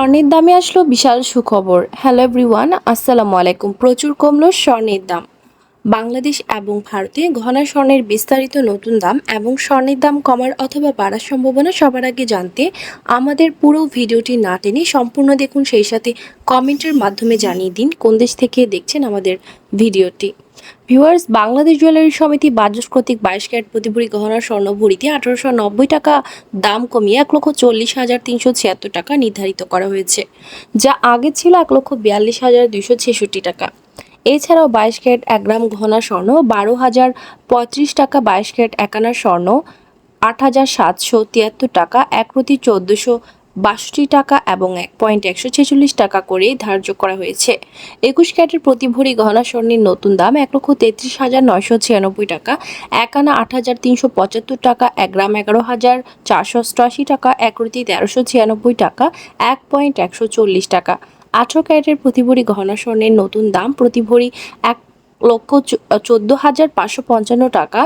স্বর্ণের দামে আসলো বিশাল সুখবর। হ্যালো এভরিওয়ান আসসালামু আলাইকুম। প্রচুর কমলো স্বর্ণের দাম। বাংলাদেশ এবং ভারতে ঘনা স্বর্ণের বিস্তারিত নতুন দাম এবং স্বর্ণের দাম কমার অথবা বাড়ার সম্ভাবনা সবার আগে জানতে আমাদের পুরো ভিডিওটি না টেনে সম্পূর্ণ দেখুন। সেই সাথে কমেন্টের মাধ্যমে জানিয়ে দিন কোন দেশ থেকে দেখছেন আমাদের ভিডিওটি। ভিউয়ার্স, বাংলাদেশ জুয়েলারি সমিতি বাজাজ কর্তৃক বাইশ ক্যারেট প্রতি ভরি গহনা স্বর্ণ ভরিতে আঠারোশো নব্বই টাকা দাম কমিয়ে এক লক্ষ চল্লিশ হাজার তিনশো ছিয়াত্তর টাকা নির্ধারিত করা হয়েছে, যা আগে ছিল এক লক্ষ বিয়াল্লিশ হাজার দুইশো ছেষট্টি টাকা। এছাড়াও বাইশ ক্যারেট এক গ্রাম গহনা স্বর্ণ, বারো হাজার পঁয়ত্রিশ টাকা বাইশ ক্যারেট একানা স্বর্ণ, আট হাজার সাতশো তিয়াত্তর টাকা, এক প্রতি চোদ্দোশো বাষট্টি টাকা এবং এক পয়েন্ট একশো ছেচল্লিশ টাকা করে ধার্য করা হয়েছে। একুশ ক্যারেটের প্রতি ভরি গহনা স্বর্ণের নতুন দাম এক লক্ষ তেত্রিশ হাজার নয়শো ছিয়ানব্বই টাকা এক আনা আট হাজার তিনশো পঁচাত্তর টাকা, এক গ্রাম এগারো হাজার চারশো অষ্টআশি টাকা, এক প্রতি তেরোশো ছিয়ানব্বই টাকা, এক পয়েন্ট একশো চল্লিশ টাকা। আঠারো ক্যারেটের প্রতি ভরি গহনা স্বর্ণের নতুন দাম প্রতি ভরি এক লক্ষ চোদ্দ হাজার পাঁচশো পঞ্চান্ন টাকা।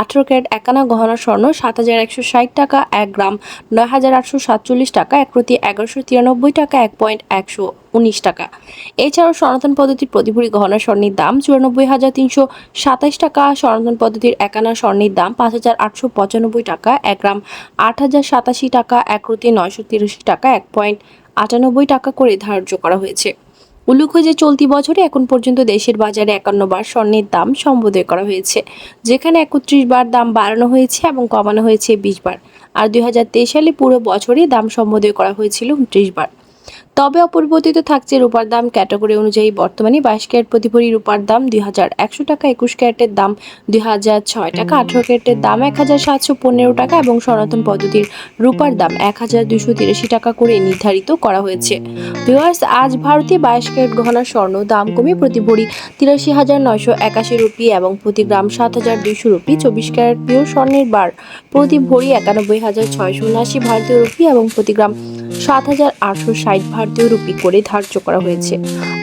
আঠেরো ক্যারেট একানা গহনা স্বর্ণ সাত হাজার একশো ষাট টাকা, এক গ্রাম নয় হাজার আটশো সাতচল্লিশ টাকা, এক প্রতি এগারোশো তিরানব্বই টাকা, এক পয়েন্ট একশো উনিশ টাকা। এছাড়াও সনাতন পদ্ধতির প্রতিভূরি গহনা স্বর্ণের দাম চুরানব্বই হাজার তিনশো সাতাইশ টাকা সনাতন পদ্ধতির একানা স্বর্ণের দাম পাঁচ হাজার আটশো পঁচানব্বই টাকা, এক গ্রাম আট হাজার সাতাশি টাকা, এক প্রতি নয়শো তিরাশি টাকা, এক পয়েন্ট আটানব্বই টাকা করে ধার্য করা হয়েছে। উল্লেখ্য যে চলতি বছরে এখন পর্যন্ত দেশের বাজারে একান্ন বার স্বর্ণের দাম সম্বোধয় করা হয়েছে, যেখানে একত্রিশ বার দাম বাড়ানো হয়েছে এবং কমানো হয়েছে বিশ বার। আর দুই হাজার তেইশ সালে পুরো বছরে দাম সম্বোধয় করা হয়েছিল উনত্রিশ বার। তবে অপরিবর্তিত থাকছে রূপার দাম ক্যাটাগরি অনুযায়ী। বর্তমানে বাইশ ক্যারেট প্রতি ভরি রূপার দাম দুই হাজার একশো টাকা একুশ ক্যারেটের দাম দুই হাজার ছয় টাকা আঠারো ক্যারেটের দাম এক হাজার সাতশো পনেরো টাকা এবং সনাতন পদ্ধতির রূপার দাম এক হাজার দুশো তিরাশি টাকা করে নির্ধারিত করা হয়েছে। ভিওয়ার্স আজ ভারতে বাইশ ক্যারেট গহনা স্বর্ণ দাম কমে প্রতি ভরি তিরাশি হাজার নয়শো একাশি রুপি এবং প্রতি গ্রাম সাত হাজার দুইশো রুপি। চব্বিশ ক্যারেট পিওর স্বর্ণের বার প্রতি ভরি একানব্বই হাজার ছয়শো উনআশি ভারতীয় রুপি এবং প্রতি গ্রাম সাত হাজার আটশো ষাট ভারতীয় রুপি করে ধার্য করা হয়েছে।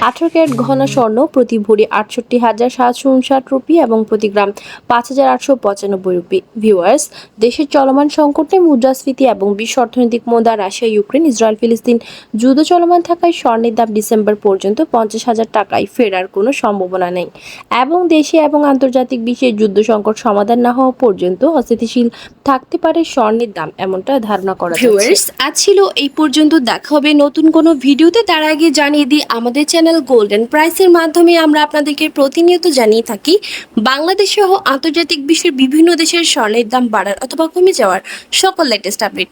আঠারো ক্যারেট স্বর্ণ প্রতি ভরি আটষট্টি হাজার সাতশো উনষাট রুপি এবং প্রতি গ্রাম পাঁচ হাজার আটশো পঁচানব্বই রুপি। ভিউয়ার্স দেশের চলমান সংকটে মুদ্রাস্ফীতি এবং বিশ্ব অর্থনৈতিক রাশিয়া, ইউক্রেন, ইসরায়েল, ফিলিস্তিন যুদ্ধ চলমান থাকায় স্বর্ণের দাম ডিসেম্বর পর্যন্ত পঞ্চাশ হাজার টাকায় ফেরার কোনো সম্ভাবনা নেই। এবং দেশে এবং আন্তর্জাতিক বিশ্বে যুদ্ধ সংকট সমাধান না হওয়া পর্যন্ত অস্থিতিশীল থাকতে পারে স্বর্ণের দাম, এমনটা ধারণা করা আজ ছিল এই পর্যন্ত দেখা হবে নতুন কোনো ভিডিওতে, তার আগে জানিয়ে দিই, আমাদের চ্যানেল গোল্ডেন প্রাইসের মাধ্যমে আমরা আপনাদেরকে প্রতিনিয়ত জানিয়ে থাকি, বাংলাদেশ সহ আন্তর্জাতিক বিশ্বের বিভিন্ন দেশের স্বর্ণের দাম বাড়ার অথবা কমে যাওয়ার সকল লেটেস্ট আপডেট